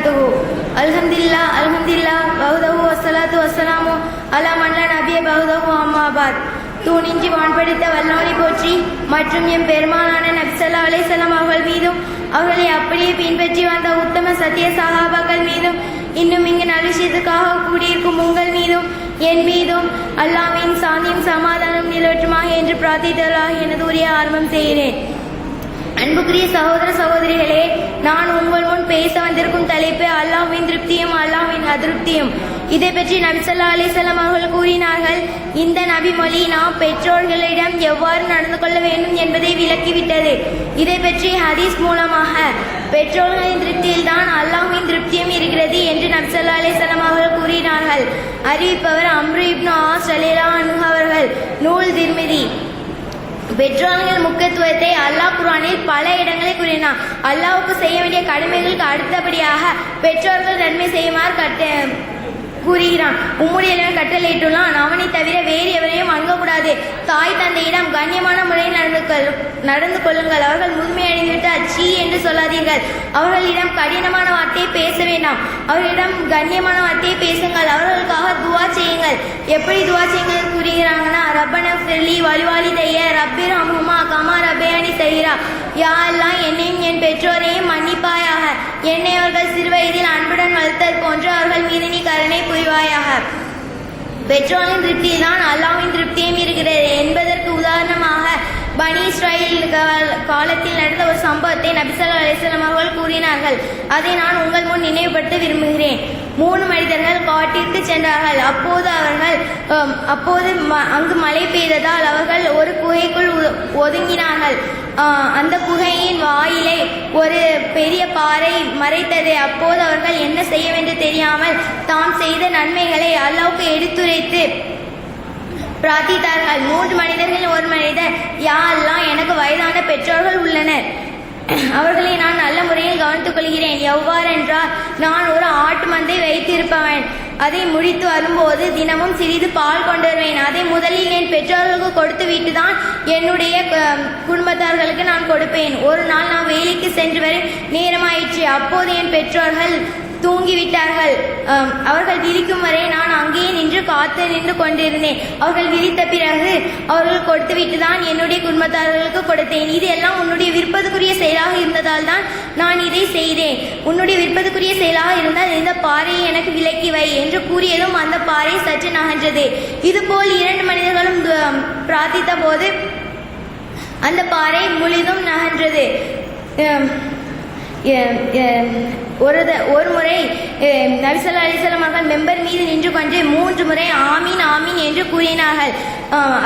வபரகாத்துஹு அல்ஹம்துலில்லா அல்ஹம்துலில்லா பௌதஹு வஸ்ஸலாத்து வசலாமு அலா மன்ன நபிய பௌதஹு அம்மாபாத் தூணின்றி வான்படுத்த வல்லோனை போற்றி மற்றும் எம் பெருமானான நப்சல்லா அலைசல்லாம் அவர்கள் மீதும் அவர்களை அப்படியே பின்பற்றி வந்த உத்தம சத்திய சகாபாக்கள் மீதும் இன்னும் இங்கு நலுஷியத்துக்காக கூடியிருக்கும் உங்கள் மீதும் என் மீதும் அல்லாவின் சாந்தியும் சமாதானம் நிலவற்றுமாக என்று பிரார்த்தித்தலாக எனது உரிய ஆர்வம் செய்கிறேன். அன்புக்குரிய சகோதர சகோதரிகளே நான் உங்கள் முன் பேச வந்திருக்கும் தலைப்பு அல்லாஹ்வின் திருப்தியும் அல்லாஹ்வின் அதிருப்தியும். இதை பற்றி நபிசல்லா அலிசல்லாம் அவர்கள் கூறினார்கள் இந்த நபிமொழி நாம் பெற்றோர்களிடம் எவ்வாறு நடந்து கொள்ள வேண்டும் என்பதை விளக்கிவிட்டது. இதை பற்றி ஹதீஸ் மூலமாக பெற்றோர்களின் திருப்தியில் தான் அல்லாஹ்வின் திருப்தியும் இருக்கிறது என்று நபிசல்லா அலிசல்லாம் அவர்கள் கூறினார்கள். அறிவிப்பவர் அம்ரு இப்னு ஆஸ் அலிலா அவர்கள். நூல் பெற்றோர்கள் முக்கியத்துவத்தை அல்லாஹ் குரானில் பல இடங்களில் கூறினார் அல்லாஹ்வுக்கு செய்ய வேண்டிய கடமைகளுக்கு அடுத்தபடியாக பெற்றோர்கள் நன்மை செய்யுமாறு கட்ட கூறுகிறான். உம்முடைய கட்டளையிட்டுள்ளான். அவனை தவிர வேறு எவரையும் அங்கக்கூடாது தாய் தந்தையிடம் கண்ணியமான முறையில் நடந்து நடந்து கொள்ளுங்கள். அவர்கள் முழுமையடைந்துவிட்டால் சீ என்று சொல்லாதீர்கள். அவர்களிடம் கடினமான வார்த்தையை பேச வேண்டாம். அவர்களிடம் கண்ணியமான வார்த்தையை பேசுங்கள். அவர்களுக்காக துவா செய்யுங்கள். எப்படி துவா செய்யுங்கள் கூறுகிறாங்கன்னா ரப்பன ஃபிர்லி வலிவாலி தைய ரப்பிர் அம்மா கமா ரப்பேயானி செய்கிறா யா எல்லாம் என்னையும் என் பெற்றோரையும் மன்னிப்பாயாக. என்னை அவர்கள் சிறுவயதில் அன்புடன் வளர்த்தல் போன்று அவர்கள் மீது நீ பெற்றோரின் திருப்தி தான் அல்லாவின் திருப்தியும் இருக்கிறது. என்பதற்கு உதாரணமாக பனி இஸ்ராயில் காலத்தில் சம்பவத்தை நபிசல்லா அலிஸ்லாம் அவர்கள் கூறினார்கள். அதை நான் உங்கள் முன் நினைவுபடுத்த விரும்புகிறேன். மூணு மனிதர்கள் காட்டிற்கு சென்றார்கள். அப்போது அவர்கள் அப்போது ம- அங்கு மழை பெய்ததால் அவர்கள் ஒரு குகைக்குள் ஒ- ஒதுங்கினார்கள். அந்த குகையின் வாயிலை ஒரு பெரிய பாறை மறைத்தது. அப்போது அவர்கள் என்ன செய்ய வேண்டும் தெரியாமல் தாம் செய்த நன்மைகளை அல்லாவுக்கு எடுத்துரைத்து பிரார்த்தித்தார்கள். மூன்று மனிதர்கள் ஒரு மனிதர் யா அல்லாஹ் எனக்கு வயதான பெற்றோர்கள் உள்ளனர். அவர்களை நான் நல்ல முறையில் கவனித்துக் கொள்கிறேன். எவ்வாறென்றால் நான் ஒரு ஆட்டு மந்தை வைத்திருப்பவன். அதை முடித்து வரும்போது தினமும் சிறிது பால் கொண்டு வருவேன் அதை முதலில் என் பெற்றோர்களுக்கு கொடுத்து விட்டு தான் என்னுடைய குடும்பத்தார்களுக்கு நான் கொடுப்பேன். ஒரு நாள் நான் வேலைக்கு சென்று வரை நேரமாயிற்று. அப்போது என் பெற்றோர்கள் தூங்கிவிட்டார்கள். அவர்கள் விழிக்கும் வரை நான் அங்கேயே நின்று காத்து நின்று கொண்டிருந்தேன். அவர்கள் விழித்த பிறகு அவர்கள் கொடுத்துவிட்டு தான் என்னுடைய குடும்பத்தார்களுக்கு கொடுத்தேன். இது எல்லாம் உன்னுடைய செயலாக இருந்ததால் தான் நான் இதை செய்தேன். உன்னுடைய விருப்பத்துக்குரிய செயலாக இருந்தால் இந்த பாறையை எனக்கு விலக்கி வை என்று கூறியதும் அந்த பாறை சற்று நகன்றது. இதுபோல் இரண்டு மனிதர்களும் பிரார்த்தித்த போது அந்த பாறை முழுதும் நகன்றது. ஒரு ஒரு முறை நபிசல்லா அலிசல்லாம் அவர்கள் மெம்பர் மீது நின்று கொண்டு மூன்று முறை ஆமீன் ஆமீன் என்று கூறினார்கள்.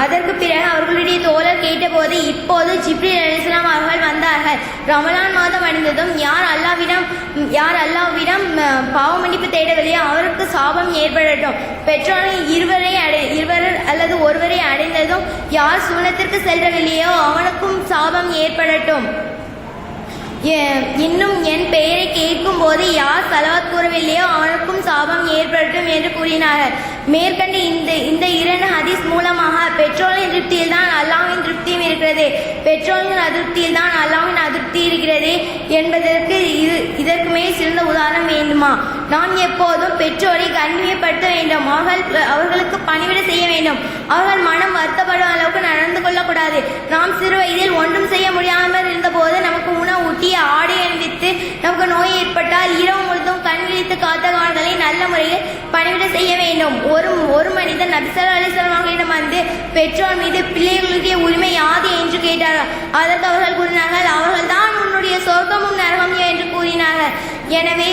அதற்கு பிறகு அவர்களுடைய தோழர் கேட்டபோது இப்போது ஜிப்ரில் அலிஸ்லாம் அவர்கள் வந்தார்கள். ரமலான் மாதம் அடைந்ததும் யார் அல்லாவிடம் யார் அல்லாவிடம் அஹ், பாவ மன்னிப்பு தேடவில்லையோ அவருக்கு சாபம் ஏற்படட்டும். பெற்றோர்கள் இருவரை அடை இருவர் அல்லது ஒருவரை அடைந்ததும் யார் சூனத்திற்கு செல்லவில்லையோ அவனுக்கும் சாபம் ஏற்படட்டும். இன்னும் என் பெயரை கேட்கும் போது யார் சலவாத் கூறவில்லையோ அவனுக்கும் சாபம் ஏற்படட்டும் என்று கூறினார்கள். மேற்கண்ட இந்த இந்த இரண்டு ஹதீஸ் மூலமாக பெட்ரோலின் திருப்தியில் தான் அல்லாவின் திருப்தியும் இருக்கிறது. பெட்ரோலின் அதிருப்தியில் தான் அல்லாவின் அதிருப்தி இருக்கிறது என்பதற்கு உதாரணம் வேண்டுமா? நான் எப்போதும் பெற்றோரை கண்ணியப்படுத்த வேண்டும். அவர்கள் அவர்களுக்கு பணிவிட செய்ய வேண்டும். அவர்கள் மனம் வருத்தப்படும் அளவுக்கு நடந்து கொள்ளக்கூடாது. நாம் சிறு வயதில் ஒன்றும் செய்ய முடியாமல் இருந்தபோது நமக்கு உணவு ஊட்டி ஆடை அணிவித்து நமக்கு நோய் ஏற்பட்டால் இரவு முழுதும் கண் விழித்து காத்தவர்களை நல்ல முறையில் பணிவிட செய்ய வேண்டும். ஒரு ஒரு மனிதன் நபிசர் அலிஸ்லாம் அவர்களிடம் வந்து பெற்றோர் மீது பிள்ளைகளுடைய உரிமை யாது? என்று கேட்டார்கள் அதற்கு அவர்கள் கூறினார்கள் அவர்கள் தான் உன்னுடைய சொர்க்கமும் நரகமும் என்று கூறினார்கள். எனவே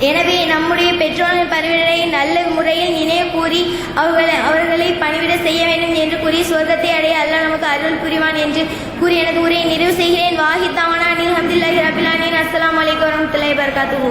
எனவே நம்முடைய பெற்றோரின் பணிவிடை நல்ல முறையில் நினைவு கூறி அவர்களை அவர்களை பணிவிட செய்ய வேண்டும் என்று கூறி சொர்க்கத்தை அடைய அல்ல நமக்கு அருள் புரிவான் என்று கூறி எனது உரையை நிறைவு செய்கிறேன். வாஹித் தாமனா அனில் அப்துல்லாஹி ரபிலானின் அஸ்லாம் அலைக்கும் வரமத்துல்லாஹி வபரகாத்துஹு.